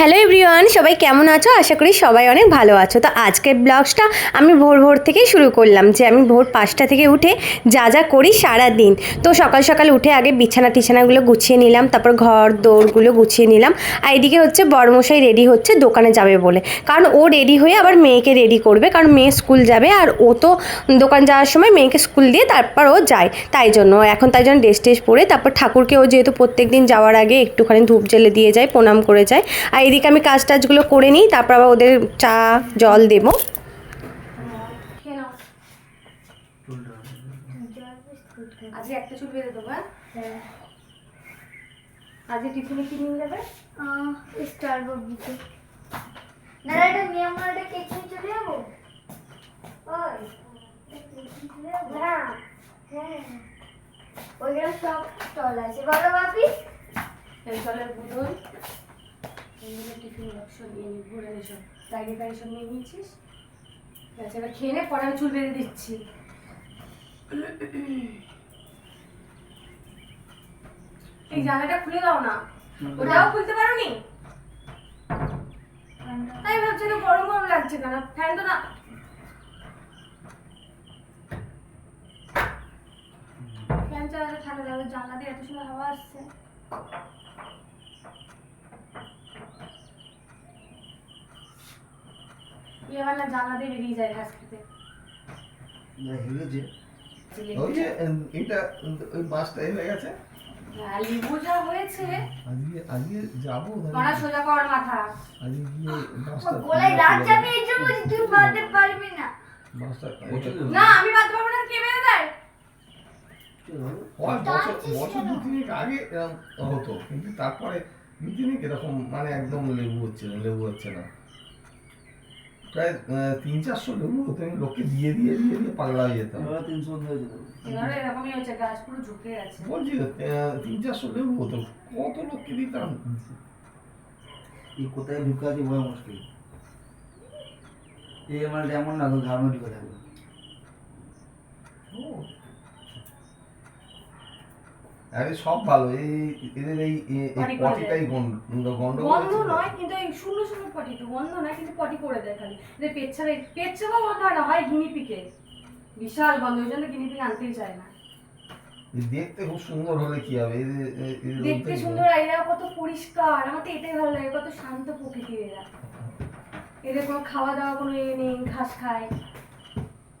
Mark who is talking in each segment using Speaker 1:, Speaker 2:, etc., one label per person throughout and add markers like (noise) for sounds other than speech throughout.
Speaker 1: Hello everyone, সবাই কেমন আছো? আশা করি সবাই অনেক ভালো আছো। তো আজকের ব্লগসটা আমি ভোর ভোর থেকেই শুরু করলাম যে আমি ভোর পাঁচটা থেকে উঠে যা যা করি সারা দিন তো সকাল সকাল উঠে আগে বিছানা টিছানাগুলো গুছিয়ে নিলাম, তারপর ঘর দৌড়গুলো গুছিয়ে নিলাম। আর এদিকে হচ্ছে বড়মশাই রেডি হচ্ছে দোকানে যাবে বলে। কারণ ও রেডি হয়ে আবার মেয়েকে রেডি করবে, কারণ মেয়ে স্কুল যাবে আর ও তো দোকান যাওয়ার সময় মেয়েকে স্কুল দিয়ে তারপর ও যায়। তাই জন্য এখন তাই জন্য ড্রেস টেস পরে, তারপর ঠাকুরকে ও যেহেতু প্রত্যেক দিন যাওয়ার আগে একটুখানি ধূপ জেলে দিয়ে যায়, প্রণাম করে যায়। আর এদিকে আমি কাজ টাজগুলো করে নিই তারপর আবার ওদের চা জল দেবো। আজকে একটা চুল বেঁধে দেবো হ্যাঁ? আজকে টিফিনে কি নিয়ে যাবে?
Speaker 2: না এটা মেয়ে আমার একটা কেক নিয়ে চলে যাব। ওই হ্যাঁ ওইখানে সব স্টল আছে। বলো বাপি।
Speaker 1: এই বোতল এইগুলো টিফিন নিয়ে পরে চুল বেঁধে দিচ্ছি। এই জানাটা খুলে দাও না। ওটাও খুলতে পারো তাই ভাবছি না গরম গরম লাগছে কেন? ফ্যান তো না। ফ্যান চালাতে ঠান্ডা লাগবে জানলা দিয়ে এত সময় হাওয়া আসছে। এবার জানলা দিয়ে বেরিয়ে যায় ঘাস খেতে।
Speaker 3: হেগেছে ওই যে এটা ওই মাছটা হয়ে গেছে।
Speaker 1: লেবু যা হয়েছে।
Speaker 3: আজকে আজকে যাব
Speaker 1: মারা সোজা কর মাথা।
Speaker 3: আজকে গিয়ে মাছটা
Speaker 2: গোলায় রাত যাবে এই জন্য তুই বাঁধতে পারবি না।
Speaker 3: মাছটা
Speaker 1: না আমি বাদ পারব না কে বেঁধে দেয়?
Speaker 3: বছর বছর দু তিনেক আগে এরকম হতো কিন্তু তারপরে দু তিনেক এরকম মানে একদম লেবু হচ্ছে না লেবু হচ্ছে না। প্রায় তিন চারশো লেবু হতো আমি লোককে দিয়ে দিয়ে পাগলা হয়ে যেতাম বলছি তিন চারশো লেবু হতো কত লোককে দিতাম
Speaker 4: এই কোথায় ঢুকে আছে বড় মুশকিল। এই আমার যেমন না ঘামে ঢুকে থাকবে
Speaker 3: ও। আরে সব ভালো। এই এদের এই এই পটিটাই গন্ড গন্ডগোল
Speaker 1: গন্ধ নয় কিন্তু এই শূন্য শূন্য পটি তো গন্ধ নয় কিন্তু পটি করে দেয় খালি। যে পেচ্ছাবে পেচ্ছাবা গন্ধ হয় না হয় গিনিপিকে বিশাল গন্ধ ওই জন্য গিনিপিক আনতেই চায় না।
Speaker 3: দেখতে খুব সুন্দর হলে কি হবে? এদের- এদের
Speaker 1: দেখতে সুন্দর আর এরা কত পরিষ্কার। আমার তো এটাই ভালো লাগে কত শান্ত প্রকৃতির এরা। এদের কোনো খাওয়া দাওয়া কোনো এ নেই ঘাস খায়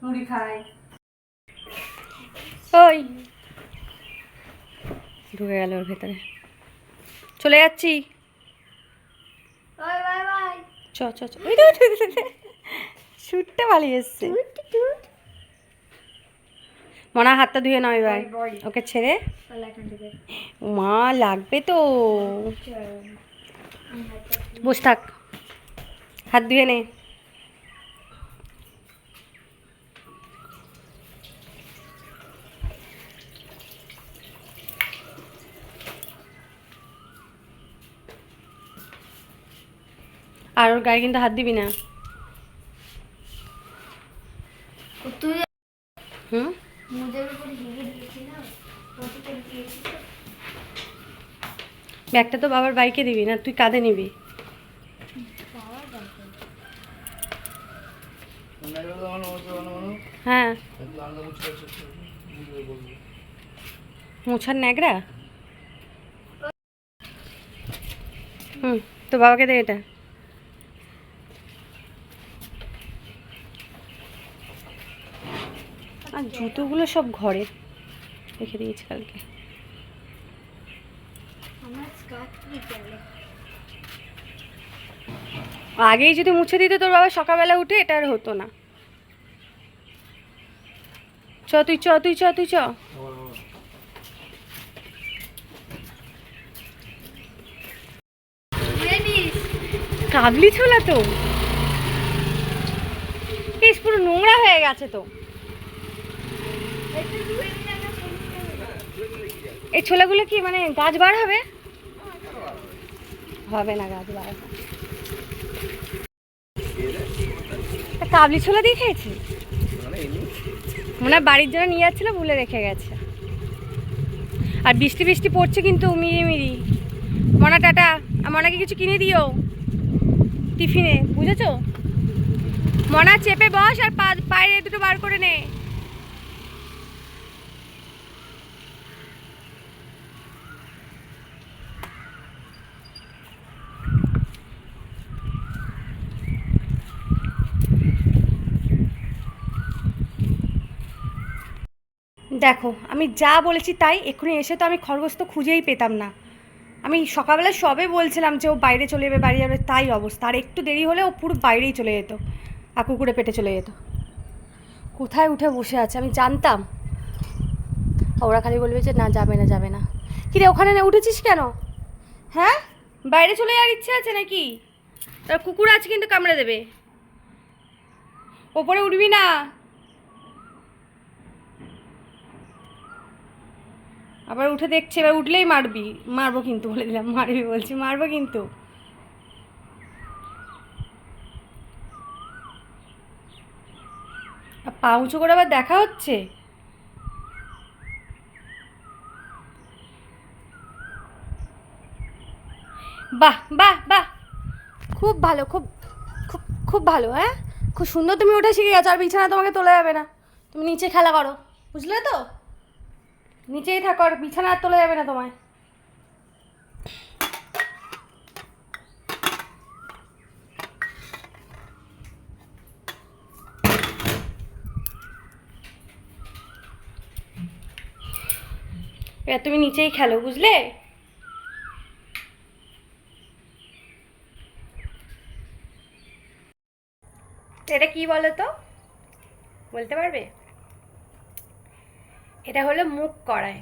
Speaker 1: মুড়ি খায়। ওই ঢুকে গেল ওর ভেতরে। চলে যাচ্ছি। চ চ চ। শুটটা পালিয়ে এসছে। মনা হাতটা ধুয়ে নাও এবার। ওকে ছেড়ে। মা লাগবে তো। বস থাক। হাত ধুয়ে নে। আর ওর গায়ে কিন্তু হাত দিবি না।
Speaker 2: তুই
Speaker 1: হুম? ব্যাগটা তো বাবার বাইকে দিবি না তুই কাঁধে নিবি। হ্যাঁ। মোছার ন্যাকড়া? হুম তো বাবাকে দে এটা আর জুতোগুলো সব ঘরে রেখে দিয়েছি কালকে। আগেই যদি মুছে দিত তোর বাবা সকালবেলা উঠে এটা আর হতো না। চ তুই চ তুই চ তুই চ। কাবলি ছোলা তো। বেশ পুরো নোংরা হয়ে গেছে তো
Speaker 2: একটু ধুয়ে নিলে না সুন্দর
Speaker 1: এই ছোলাগুলো কি মানে গাছ বার হবে? হবে না গাছ বার। কাবলি ছোলা দিয়ে খেয়েছি? মনে হয় বাড়ির জন্য নিয়ে যাচ্ছিল, ভুলে রেখে গেছে। আর বৃষ্টি বৃষ্টি পড়ছে কিন্তু মিরি মিরি। মনা টাটা মনাকে কিছু কিনে দিও। টিফিনে, বুঝেছ? মনা চেপে বস আর পা পায়ের এ দুটো বার করে নে। দেখো, আমি যা বলেছি তাই, এক্ষুনি এসে তো আমি খরগোশ তো খুঁজেই পেতাম না। আমি সকালবেলা সবে বলছিলাম যে ও বাইরে চলে যাবে, বাড়ি যাবে, তাই অবস্থা। আর একটু দেরি হলে ও পুরো বাইরেই চলে যেত আর কুকুরে পেটে চলে যেত। কোথায় উঠে বসে আছে, আমি জানতাম। ওরা খালি বলবে যে, না, যাবে না যাবে না। কিরে ওখানে না, উঠেছিস কেন? হ্যাঁ? বাইরে চলে যাওয়ার ইচ্ছে আছে নাকি? কুকুর আছে কিন্তু কামড়ে দেবে। ওপরে উঠবি না। আবার উঠে দেখছে, এবার উঠলেই মারবি। মারবো কিন্তু বলে দিলাম, মারবি বলছি, মারবো কিন্তু। পা উঁচু করে আবার দেখা হচ্ছে? বাহ বাহ বাহ। খুব ভালো, খুব খুব খুব ভালো হ্যাঁ? খুব সুন্দর তুমি ওঠা শিখে গেছো, আর বিছানা তোমাকে তোলা যাবে না। তুমি নিচে খেলা করো, বুঝলে তো? নিচেই থাকো আর বিছানা আর তোলা যাবে না তোমায়। এবার তুমি নিচেই খেলো, বুঝলে? এটা কি বলো তো? বলতে পারবে? এটা হলো মুগ কড়াই।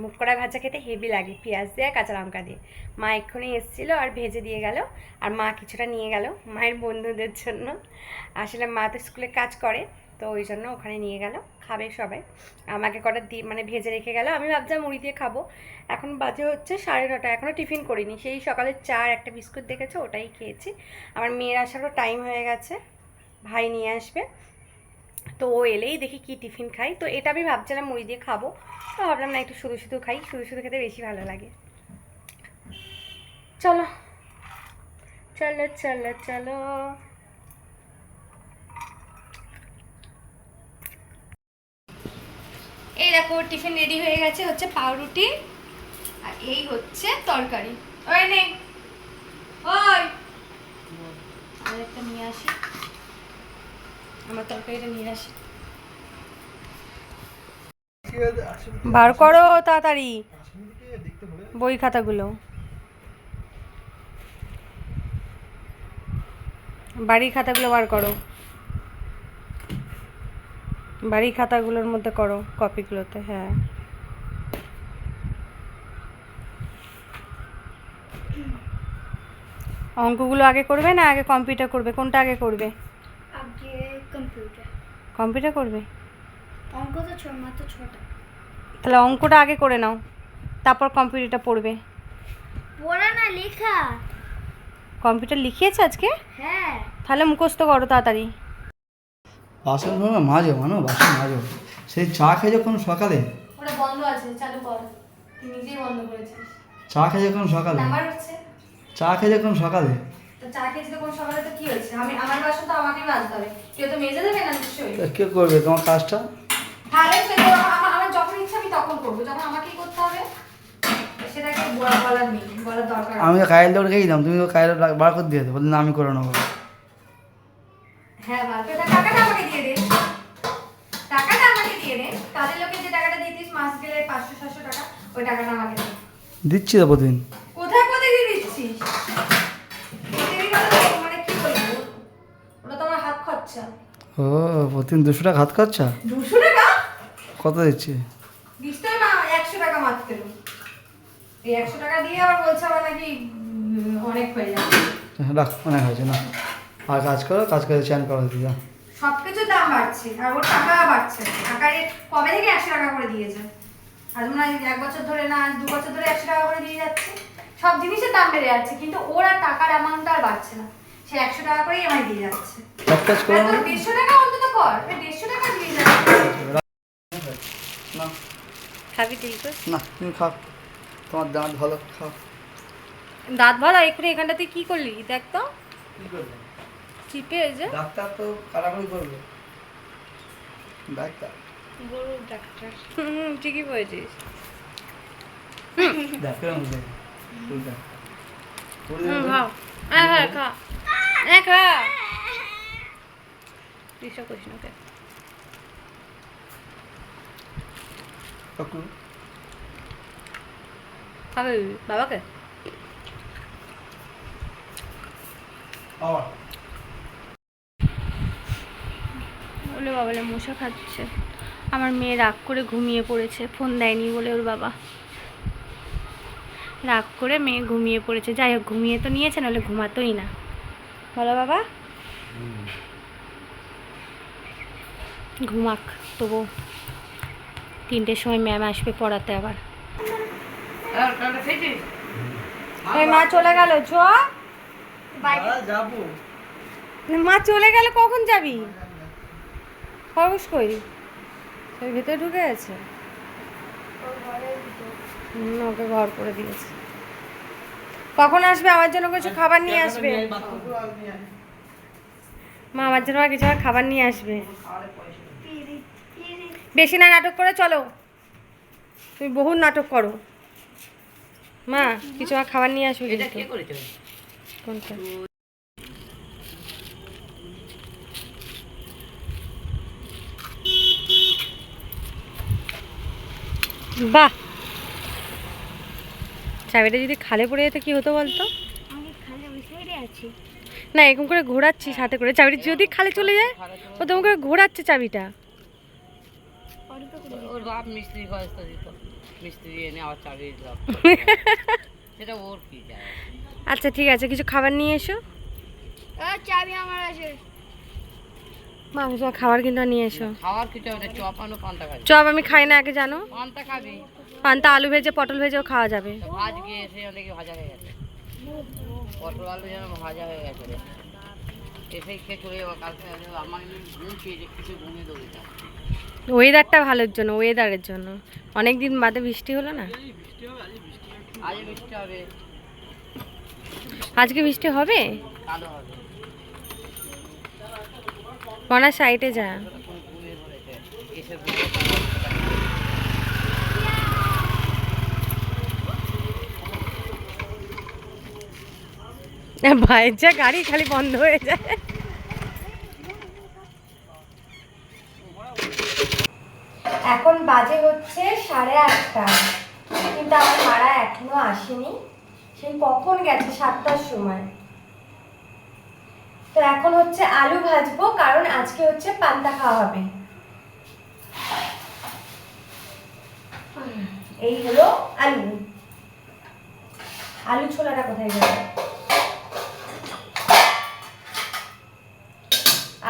Speaker 1: মুগ কড়াই ভাজা খেতে হেভি লাগে, পেঁয়াজ দিয়ে, কাঁচা লঙ্কা দিয়ে। মা এক্ষুনি এসেছিল আর ভেজে দিয়ে গেল, আর মা কিছুটা নিয়ে গেল মায়ের বন্ধুদের জন্য। আসলে মা তো স্কুলে কাজ করে, তো ওই জন্য ওখানে নিয়ে গেল, খাবে সবাই। আমাকে কটা দিয়ে মানে ভেজে রেখে গেল, আমি ভাবছিলাম মুড়ি দিয়ে খাব। এখন বাজে হচ্ছে সাড়ে নটা এখনও টিফিন করিনি। সেই সকালে চা একটা বিস্কুট দেখেছ, ওটাই খেয়েছি। আমার মেয়ের আসারও টাইম হয়ে গেছে, ভাই নিয়ে আসবে। তো ও এলেই দেখি কি টিফিন খাই। তো এটা আমি ভাবছিলাম মুড়ি দিয়ে খাব। তো ভাবলাম না একটু শুধু শুধু খাই, শুধু শুধু খেতে বেশি ভালো লাগে। চলো। চলো চলো চলো। এই দেখো, টিফিন রেডি হয়ে গেছে, হচ্ছে পাউরুটি আর এই হচ্ছে তরকারি। ওই নেই ওই। আর একটা নিয়ে আসি। বার করো তাড়াতাড়ি বই খাতাগুলো। বাড়ির খাতাগুলো বার করো। বাড়ির খাতাগুলোর মধ্যে করো কপিগুলোতে হ্যাঁ। অঙ্কগুলো আগে করবে না? আগে কম্পিউটার করবে? কোনটা আগে করবে?
Speaker 2: কম্পিউটার
Speaker 1: করবে?
Speaker 2: অঙ্ক তো ছ মাত্র ছটা।
Speaker 1: তাহলে অঙ্কটা আগে করে নাও তারপর কম্পিউটারটা পড়বে।
Speaker 2: পড়া না লেখা।
Speaker 1: কম্পিউটার লিখিয়েছে আজকে?
Speaker 2: হ্যাঁ।
Speaker 1: তাহলে মুখস্থ করো তাড়াতাড়ি।
Speaker 4: বাসন ভাঙা মাঝে মানো বাসন মাঝে। সেই চা খেয়ে যখন সকালে
Speaker 1: ওটা বন্ধ আছে চালু কর। নিজেই বন্ধ করেছিস।
Speaker 4: চা খেয়ে যখন সকালে
Speaker 1: নাম্বার হচ্ছে?
Speaker 4: চা খেয়ে যখন সকালে
Speaker 1: তো চা খেয়েছি তো সকালে তো কি হয়েছে? আমি আমার বাসন তো আমাকেই মাজতে হবে। কেউ তো মেজে দেবে না নিশ্চয়ই?
Speaker 4: কে করবে? তোমার কাজটা?
Speaker 1: তাহলে সে আমার আমার যখন ইচ্ছা আমি তখন করব। যখন আমাকেই করতে হবে? সেটাকে বলার নেই বলার দরকার
Speaker 4: আমি তো দিলাম তুমি তো কায়েল বার করে দিয়ে বললে না আমি করে নেব।
Speaker 1: হ্যাঁ বাবা তো টাকাটা আমাকে দিয়ে দে। টাকাটা আমাকে দিয়ে দে। কাজের লোকে যে টাকাটা দিতিস মাস গেলে পাঁচশো সাতশো টাকা ওই টাকাটা আমাকে দে।
Speaker 4: দিচ্ছি তো প্রতিদিন।
Speaker 1: খরচা
Speaker 4: ও প্রতিদিন দুশো টাকা হাত খরচা
Speaker 1: দুশো টাকা?
Speaker 4: কত দিচ্ছি?
Speaker 1: দিস তো না একশো টাকা মাত্র এই একশো টাকা দিয়ে আবার বলছে আমার নাকি অনেক হয়ে যাবে।
Speaker 4: রাখ অনেক হয়েছে না। আর কাজ করো কাজ করে চ্যান করো দিয়া
Speaker 1: সব দাম বাড়ছে আর ওর টাকা বাড়ছে। টাকা কবে থেকে একশো টাকা করে দিয়েছে? আজ মনে হয় এক বছর ধরে না দু বছর ধরে একশো টাকা করে দিয়ে যাচ্ছে। সব জিনিসের দাম বেড়ে যাচ্ছে কিন্তু ওর আর টাকার অ্যামাউন্ট আর বাড়ছে না। সে একশো টাকা করেই আমায় দিয়ে যাচ্ছে।
Speaker 4: এক কাজ করো। না
Speaker 1: দেড়শো টাকা অন্তত কর। দেড়শো টাকা দিয়ে যাচ্ছে।
Speaker 4: না।
Speaker 1: খাবি তুই তো
Speaker 4: না তুমি খাও। তোমার দাঁত ভালো খাও।
Speaker 1: দাঁত ভালো? এক্ষুনি এখানটা তুই কি করলি? দেখ তো।
Speaker 4: কি
Speaker 1: চিপে এই যে।
Speaker 4: ডাক্তার তো কারাকারি করবে। ডাক্তার।
Speaker 2: গরুর ডাক্তার।
Speaker 1: হুম ঠিকই বলেছিস।
Speaker 4: ডাক্তার
Speaker 1: হ্যাঁ হ্যাঁ খা। খা ডিস্টার্ব করিস না ওকে খাবে বাবাকে
Speaker 4: আবার
Speaker 1: বলে মশা খাচ্ছে। আমার মেয়ে রাগ করে ঘুমিয়ে পড়েছে। ফোন দেয়নি বলে ওর বাবা। রাগ করে মেয়ে ঘুমিয়ে পড়েছে। যাই হোক ঘুমিয়ে তো নিয়েছে নাহলে ঘুমাতোই না। বলো বাবা। ঘুমাক তবু তিনটের সময় ম্যাম আসবে পড়াতে আবার। এই মা চলে গেল চ
Speaker 4: যাব।
Speaker 1: মা চলে গেল কখন যাবি? খরগোশ কই? ওই ভেতরে ঢুকে গেছে? ওকে ঘর করে দিয়েছে। কখন আসবে? আমার জন্য কিছু খাবার নিয়ে আসবে? মা আমার জন্য কিছু খাবার নিয়ে আসবে? বেশি না নাটক করে চলো। তুমি বহু নাটক করো। মা কিছু খাবার নিয়ে আসবে কোনটা? বাহ! চাবিটা যদি খালে পড়ে যেত কি হতো বলতো? না এরকম করে ঘোরাচ্ছি সাথে করে। চাবিটা যদি খালে চলে যায় ও তেমন করে ঘোরাচ্ছে চাবিটা।
Speaker 2: পরে তো করে
Speaker 5: ওর বাপ মিস্ত্রি খরচটা দিত মিস্ত্রি এনে আবার চাবি (laughs) সেটা ওর কি
Speaker 1: আচ্ছা ঠিক আছে কিছু খাবার নিয়ে এসো।
Speaker 2: ও চাবি আমার আছে।
Speaker 1: মা খাবার কিন্তু নিয়ে এসো।
Speaker 5: কিছু চপ আনো পান্তা খাবি।
Speaker 1: চপ আমি খাই না আগে জানো।
Speaker 5: পান্তা খাবি?
Speaker 1: পান্তা আলু ভেজে পটল ভেজেও খাওয়া যাবে।
Speaker 5: গিয়ে এসে অনেকে ভাজা হয়ে গেছে। পটল আলু যেন ভাজা হয়ে গেছে রে। এসেই খেয়ে চলে যাব কালকে আমার ঘুম পেয়েছে কিছু ঘুমিয়ে
Speaker 1: ওয়েদারটা ভালোর জন্য ওয়েদারের জন্য। অনেক দিন বাদে বৃষ্টি হলো না? আজকে বৃষ্টি হবে?
Speaker 5: কালো হবে।
Speaker 1: মনা সাইডে যা
Speaker 5: তখন ঘুমিয়ে পড়েছে এসে ঘুমিয়ে
Speaker 1: ভাইয়ের যা গাড়ি খালি বন্ধ হয়ে যায়। এখন বাজে হচ্ছে সাড়ে আটটা। কিন্তু আমার মারা এখনও আসেনি। কখন গেছে? সাতটার সময়। তো এখন হচ্ছে আলু ভাজবো, কারণ আজকে হচ্ছে পান্তা খাওয়া হবে। এই হলো আলু। আলু ছোলাটা কোথায় গেল?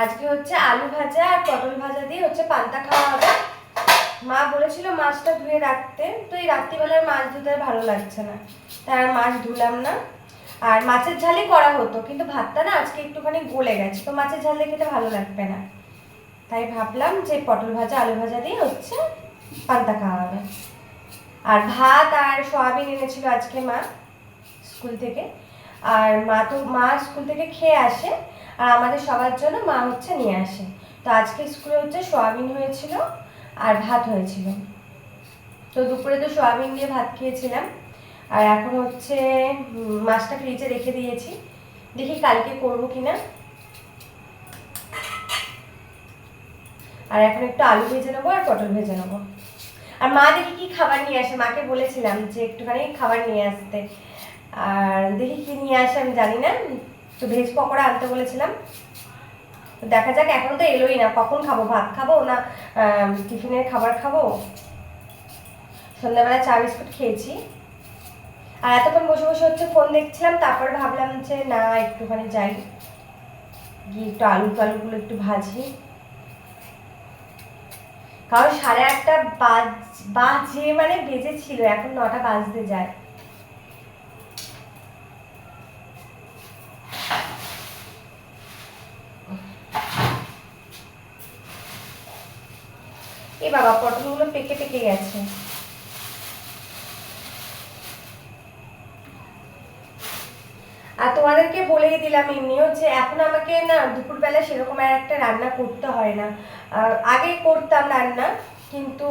Speaker 1: আজকে হচ্ছে আলু ভাজা আর পটল ভাজা দিয়ে হচ্ছে পান্তা খাওয়া হবে। মা বলেছিল মাছটা ধুয়ে রাখতে, তো এই রাত্রিবেলার মাছ ধুতে ভালো লাগছে না। তাই মাছ ধুলাম না। আর মাছের ঝালই করা হতো, কিন্তু ভাতটা না আজকে একটুখানি গলে গেছে, তো মাছের ঝাল খেতে ভালো লাগবে না। তাই ভাবলাম যে পটল ভাজা, আলু ভাজা দিয়ে হচ্ছে পান্তা খাওয়া হবে। আর ভাত আর সয়াবিন এনেছিল আজকে মা স্কুল থেকে। আর মা তো, মা স্কুল থেকে খেয়ে আসে। আর আমাদের সবার জন্য মা হচ্ছে নিয়ে আসে। তো আজকে স্কুলে হচ্ছে সোয়াবিন হয়েছিল আর ভাত হয়েছিল। তো দুপুরে তো সোয়াবিন দিয়ে ভাত খেয়েছিলাম। আর এখন হচ্ছে মাছটা ফ্রিজে রেখে দিয়েছি। দেখি কালকে করব কিনা। আর এখন একটু আলু ভেজে নেব আর পটল ভেজে নেব। আর মা দেখি কি খাবার নিয়ে আসে? মাকে বলেছিলাম যে একটুখানি খাবার নিয়ে আসতে। আর দেখি কি নিয়ে আসে আমি জানি না। তো ভেজ পকোড়া আনতে বলেছিলাম। দেখা যাক, এখন তো এলোই না। কখন খাব? ভাত খাব না টিফিনের খাবার খাব? সন্ধ্যাবেলা চা, বিস্কুট খেয়েছি। আর এতক্ষণ বসে বসে হচ্ছে ফোন দেখছিলাম, তারপর ভাবলাম যে না, একটুখানি যাই। গিয়ে একটু আলু টালুগুলো একটু ভাজি। কারণ সাড়ে আটটা বাজ, বাজে মানে বেজে ছিল, এখন নটা বাজতে যায়। বাবা, পটলগুলো পেকে পেকে গেছে। আর তোমাদেরকে বলেই দিলাম এমনিও যে এখন আমাকে না দুপুরবেলা সেরকম আর একটা রান্না করতে হয় না। আগে করতাম রান্না, কিন্তু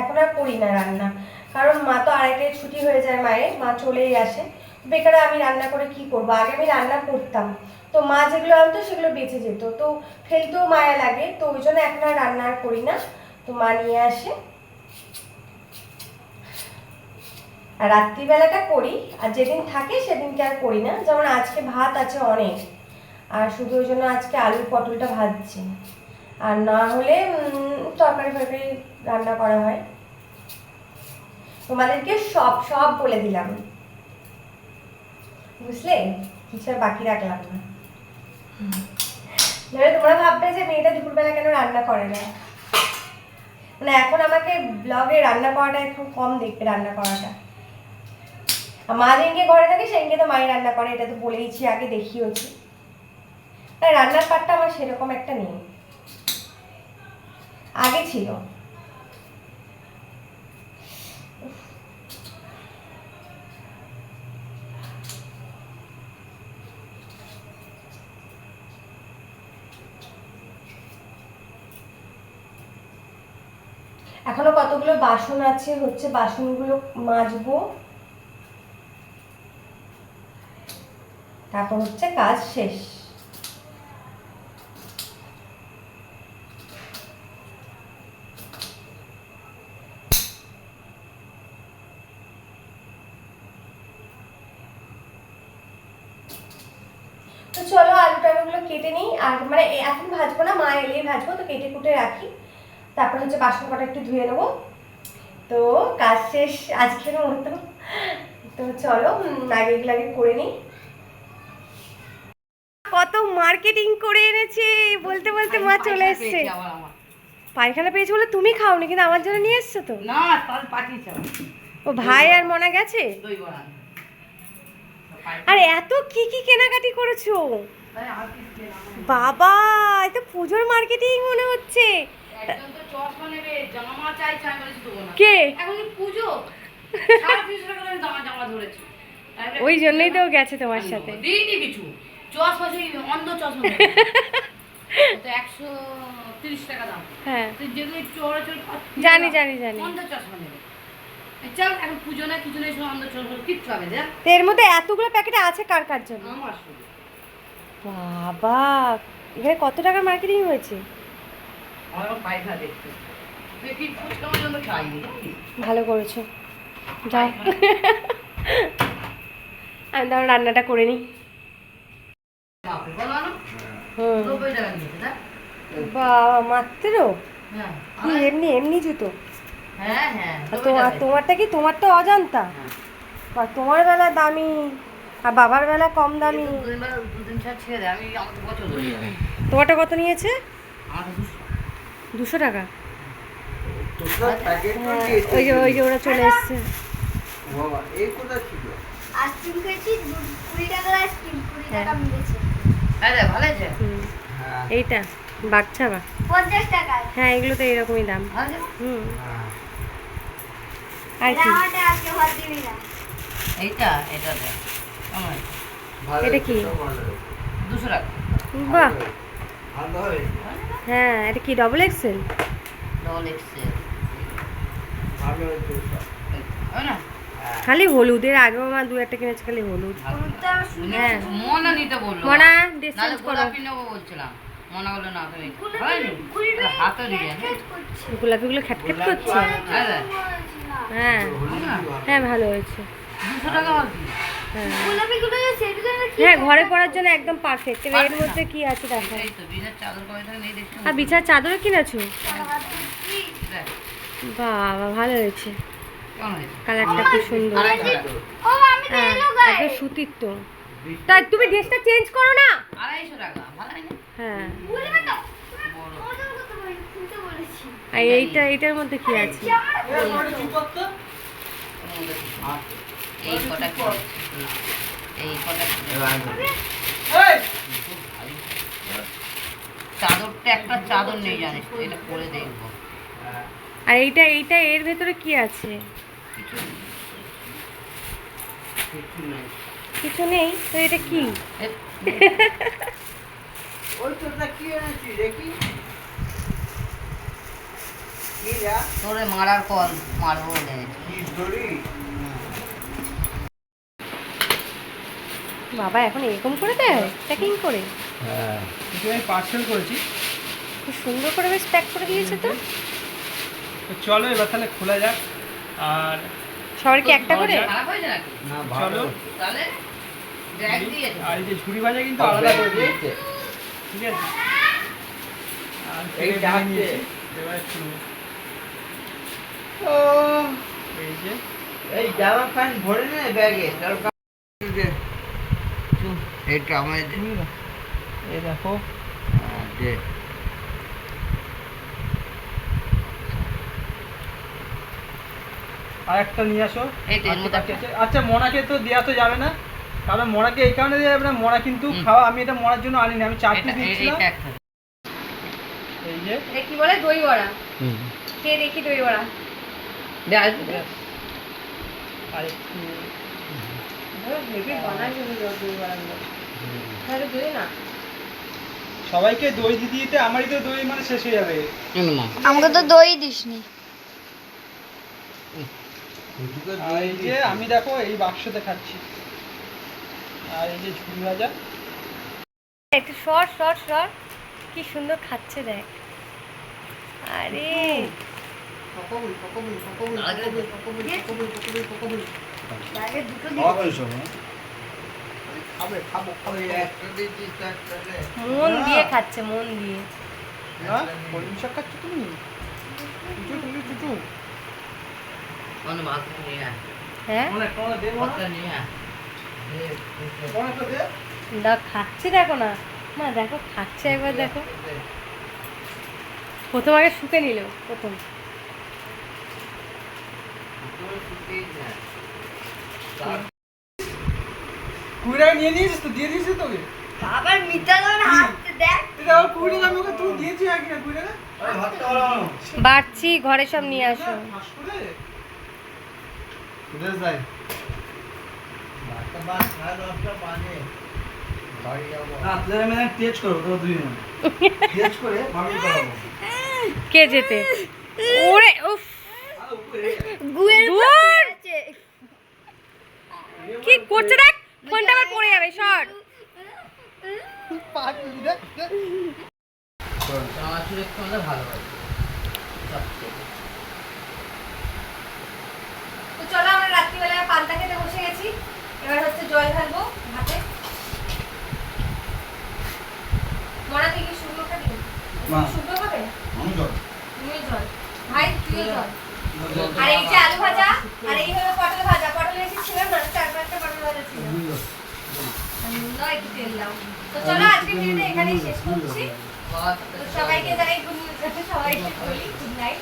Speaker 1: এখন আর করি না রান্না। কারণ মা তো আড়াইটায় ছুটি হয়ে যায় মায়ের, মা চলেই আসে। বেকারে আমি রান্না করে কি করব? আগে আমি রান্না করতাম। তো মা যেগুলো আনতো সেগুলো বেঁচে যেত। তো ফেলতেও মায়া লাগে, তো ওই জন্য এখন আর রান্না আর করি না। তো মা নিয়ে আসে। আর রাত্রিবেলাটা করি, আর যেদিন থাকে সেদিনকে আর করি না। যেমন আজকে ভাত আছে অনেক, আর শুধু ওই জন্য আজকে আলু পটলটা ভাজছি। আর না হলে তরকারি ফরকারি রান্না করা হয়। তোমাদেরকে সব সব বলে দিলাম। বুঝলে? কিছু আর বাকি রাখলাম না। তোমরা ভাববে যে মেয়েটা দুপুরবেলা কেন রান্না করে না? মানে এখন আমাকে ব্লগে রান্না করাটা একটু কম দেখবে রান্না করাটা। মা যেদিনকে ঘরে থাকে, সেদিনকে তো মাই রান্না করে, এটা তো বলেইছি, আগে দেখিয়েছি তাই রান্নার পাটটা আমার সেরকম একটা নেই। আগে ছিল এখনও কতগুলো বাসন আছে, হচ্ছে বাসনগুলো মাজবো। তারপর হচ্ছে কাজ শেষ। তো চলো আলু টালুগুলো কেটে নিই। আর মানে এখন ভাজবো না, মা এলেই ভাজবো, তো কেটে কুটে রাখি। তারপর হচ্ছে বাসন কটা একটু ধুয়ে নেব। তো কাজ শেষ আজকের মতো। তো চলো আগে এগুলো আগে করে নিই। কত মার্কেটিং করে এনেছে বলতে বলতে মা চলে এসছে। পায়খানা পেয়েছে বলে তুমি খাওনি কিন্তু আমার জন্য নিয়ে এসছো তো?
Speaker 5: না।
Speaker 1: ও ভাই আর মনা গেছে? আর এত কি কি কেনাকাটি করেছ? বাবা এটা পুজোর মার্কেটিং মনে হচ্ছে। কে? (laughs) ওই জন্যই তো গেছে তোমার সাথে।
Speaker 5: কিছু। অন্ধ চশমা (laughs) তো একশো তিরিশ টাকা দাম।
Speaker 1: হ্যাঁ।
Speaker 5: তো যেগুলো
Speaker 1: জানি, জানি, জানি।
Speaker 5: অন্ধ চশমা নেবে। চল এখন পুজো না কিছু নেই অন্ধ চশমা কিচ্ছু হবে দেখ
Speaker 1: তো এর মধ্যে এতগুলো প্যাকেট আছে কার কার জন্য?
Speaker 5: আমার
Speaker 1: বাবা এখানে কত টাকার মার্কেটিং হয়েছে? ভালো করেছ। যাও। আমি তাহলে রান্নাটা করে নিই। বাবা মাত্র
Speaker 5: হ্যাঁ।
Speaker 1: এমনি এমনি জুতো?
Speaker 5: হ্যাঁ হ্যাঁ
Speaker 1: আর তোমার তোমারটা কি তোমারটা অজান্তা? বা তোমার বেলা দামি আর বাবার বেলা কম দামি।
Speaker 5: তো
Speaker 1: তোমারটা কত নিয়েছে?
Speaker 5: তো দুশো
Speaker 1: টাকা। হ্যাঁ ওই যে ওই যে ওরা চলে এসছে।
Speaker 5: হ্যাঁ।
Speaker 4: হ্যাঁ
Speaker 1: এইটা বাচ্চা বা। হ্যাঁ এগুলো তো এরকমই দাম। হুম। আর কি?
Speaker 5: এইটা এটা দে। আমার
Speaker 4: ভালো
Speaker 1: এটা কি?
Speaker 5: দুশো টাকা।
Speaker 1: বাহ। হ্যাঁ এটা কি ডবল এক্সেল
Speaker 5: ডবল এক্সেল
Speaker 4: ভালো।
Speaker 5: হয়
Speaker 4: হ্যাঁ।
Speaker 1: খালি হলুদের আগেও আমার দু একটা কিনেছে খালি হলুদ। হ্যাঁ।
Speaker 5: মনা নিতে বলল।
Speaker 1: মনা ডিসটেন্স করো।
Speaker 5: বলছিলাম। মনা বলল না
Speaker 2: করছে।
Speaker 1: গোলাপিগুলো খ্যাটখ্যাট করছে।
Speaker 5: হ্যাঁ
Speaker 1: হ্যাঁ।
Speaker 4: ভালো।
Speaker 1: হ্যাঁ। হয়েছে।
Speaker 5: দুশো টাকা
Speaker 1: হ্যাঁ। হ্যাঁ ঘরে পড়ার জন্য একদম পারফেক্ট এবার এর মধ্যে কি আছে দেখো? আর বিছার চাদরও কিনেছো? বাবা ভালো হয়েছে। কালারটা খুব সুন্দর।
Speaker 5: আড়াইশো টাকা
Speaker 2: ও আমি তো
Speaker 1: হ্যাঁ একদম সুতির তো। তা তুমি ড্রেসটা চেঞ্জ করো না।
Speaker 5: আড়াইশো টাকা ভালো হয়
Speaker 1: হ্যাঁ। আর এইটা এইটার মধ্যে কি আছে?
Speaker 5: এই কটা এই কটা চাদরটা একটা চাদর নেই জানিস এটা পরে দেখব।
Speaker 1: আর এইটা এইটা এর ভেতরে কি আছে?
Speaker 5: কিছু নেই।
Speaker 1: তো এটা কি?
Speaker 5: ওই তোরটা কি এনেছি দেখি। তোরে মারার কল মারবো
Speaker 1: বাবা এখন এরকম করে দেয়? প্যাকিং করে?
Speaker 3: হ্যাঁ
Speaker 6: এটা আমি পার্সেল করেছি।
Speaker 1: খুব সুন্দর করে বেশ প্যাক করে দিয়েছে তো।
Speaker 6: তো চলো এবার তাহলে খোলা যাক আর
Speaker 1: সবার কি একটা করে?
Speaker 6: চলো
Speaker 5: তাহলে
Speaker 6: আর এই যে ঝুড়ি ভাজা কিন্তু আলাদা করে দিয়েছে। ঠিক আছে। আর এই নিয়েছি। এবার একটু এই যে।
Speaker 5: এই জামা প্যান্ট ভরে নে ব্যাগে। এটা আমার
Speaker 6: এই দেখো
Speaker 5: দে।
Speaker 6: আর নিয়ে আসো। বাকি আছে। আচ্ছা মনাকে তো দেওয়া তো যাবে না। কারণ মনাকে এই কারণে দেওয়া যাবে না মনা কিন্তু খাওয়া আমি এটা মনার জন্য আনিনি আমি চার পিস দিচ্ছিলাম এই যে।
Speaker 1: কি বলে? দই বড়া। খেয়ে দেখি দই বড়া?
Speaker 5: আর একটু
Speaker 1: কিন্তু দই না
Speaker 6: সবাইকে দই দিতে দিতে আমারই তো দই মানে শেষ হয়ে যাবে।
Speaker 2: আমাকে তো দই দিসনি।
Speaker 6: এই যে আমি দেখো এই বাক্সতে খাচ্ছি। আর এই যে ঝুড়ি ভাজা।
Speaker 1: একটু সর সর সর। কি সুন্দর খাচ্ছে দেখ। আরে। আগে দুটো
Speaker 5: খাবে খাব।
Speaker 1: মন দিয়ে খাচ্ছে মন দিয়ে।
Speaker 6: না কলমি শাক খাচ্ছ তুমি? চুচু তুমি চুচু।
Speaker 1: হ্যাঁ দেখ খাচ্ছে দেখো না। মা দেখো খাচ্ছে একবার দেখো। প্রথম আগে শুকে নিল প্রথম।
Speaker 6: কুড়ি টাকা নিয়ে নিয়েছিস তো দিয়ে দিয়েছিস তোকে?
Speaker 2: আবার দেখ।
Speaker 6: আবার কুড়ি টাকা তুই দিয়েছি আগে না কুড়ি টাকা
Speaker 4: ভাতটা ভালো বানাও
Speaker 1: বাড়ছি ঘরে সব নিয়ে আসো। যেতে ওরে উফ।
Speaker 2: গুয়ের
Speaker 1: কি করছে দেখ? ফোনটা আবার পড়ে যাবে?
Speaker 5: সবচেয়ে।
Speaker 1: তো চলো আমরা রাত্রিবেলায় পান্তা খেতে বসে গেছি। এবার হচ্ছে জল ঢালবো ভাতে। মনা তুই কি শুকনো খাবি। শুকনো খাবে?
Speaker 4: আমি জল।
Speaker 1: ভাই তুইও জল। আর এই যে আলু ভাজা, আর এই হলো পটল ভাজা। পটল বেশি ছিল না, চার পাঁচটা পটল ভাজা ছিল। দাও একটু তেল সবাইকে গুড সবাইকে বলি গুড নাইট